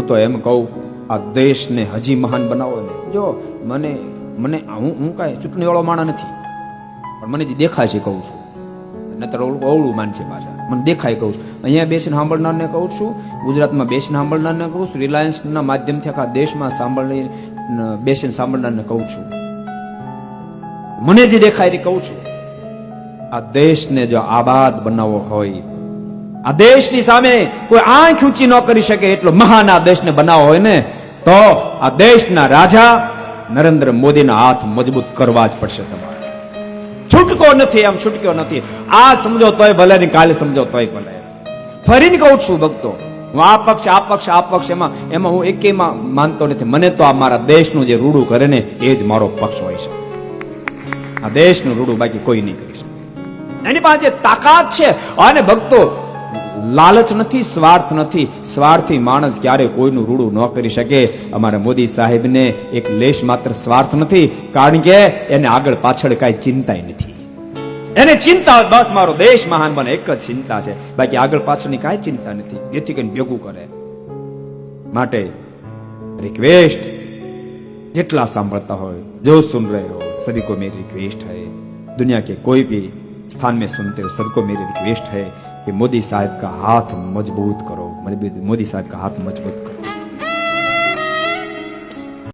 હું તો એમ કહું, આ દેશને હજી મહાન બનાવો ને. જો મને મને હું હું કાંઈ ચૂંટણીવાળો માણા નથી, પણ મને જે દેખાય છે કહું છું. નતર ઓલું અવળું માન છે પાછા. મને દેખાય કહું છું. અહીંયા બેસીને સાંભળનારને કહું છું, ગુજરાતમાં બેસીને સાંભળનારને કહું છું, રિલાયન્સના માધ્યમથી આખા દેશમાં સાંભળી બેસીને સાંભળનારને કહું છું. મને જે દેખાય એ કહું છું. આ દેશને જો આબાદ બનાવવો હોય આ દેશની સામે કોઈ આંખ ઊંચી ન કરી શકે એટલો મહાન આ દેશને બનાવો હોય ને, તો આ દેશના રાજા નરેન્દ્ર મોદીના હાથ મજબૂત કરવા જ પડશે તમારે. છૂટકો નથી આમ છૂટક્યો નથી. આ સમજો તોય ભલે ને કાલે સમજો તોય ભલે. ફરીને કહું છું ભક્તો, હું આ પક્ષ આ પક્ષ આ પક્ષ એમાં એમાં હું એકેયમાં માનતો નથી. મને તો આ મારા દેશનું જે રૂડું કરે ને, એ જ મારો પક્ષ હોય છે. આ દેશનું રૂડું બાકી કોઈ નહીં કરી શકે. એની પાસે તાકાત છે, અને ભક્તો લાલચ નથી સ્વાર્થ નથી સ્વાર્થી માણસ ક્યારે કોઈનું રૂડું ન કરી શકે અમારા મોદી સાહેબને એક લેશ માત્ર સ્વાર્થ નથી કારણ કે એને આગળ પાછળ કાંઈ ચિંતાય નથી એને ચિંતા બસ મારો દેશ મહાન બને એક જ ચિંતા છે બાકી આગળ પાછળની કાંઈ ચિંતા નથી જેથી કરીને ભેગું કરે માટે રિક્વેસ્ટ जितना सांभळता हो जो सुन रहे हो सभी को मेरी रिक्वेस्ट है दुनिया के कोई भी स्थान में सुनते हो सबको मेरी रिक्वेस्ट है कि मोदी साहब का हाथ मजबूत करो मजबूत मोदी साहब का हाथ मजबूत करो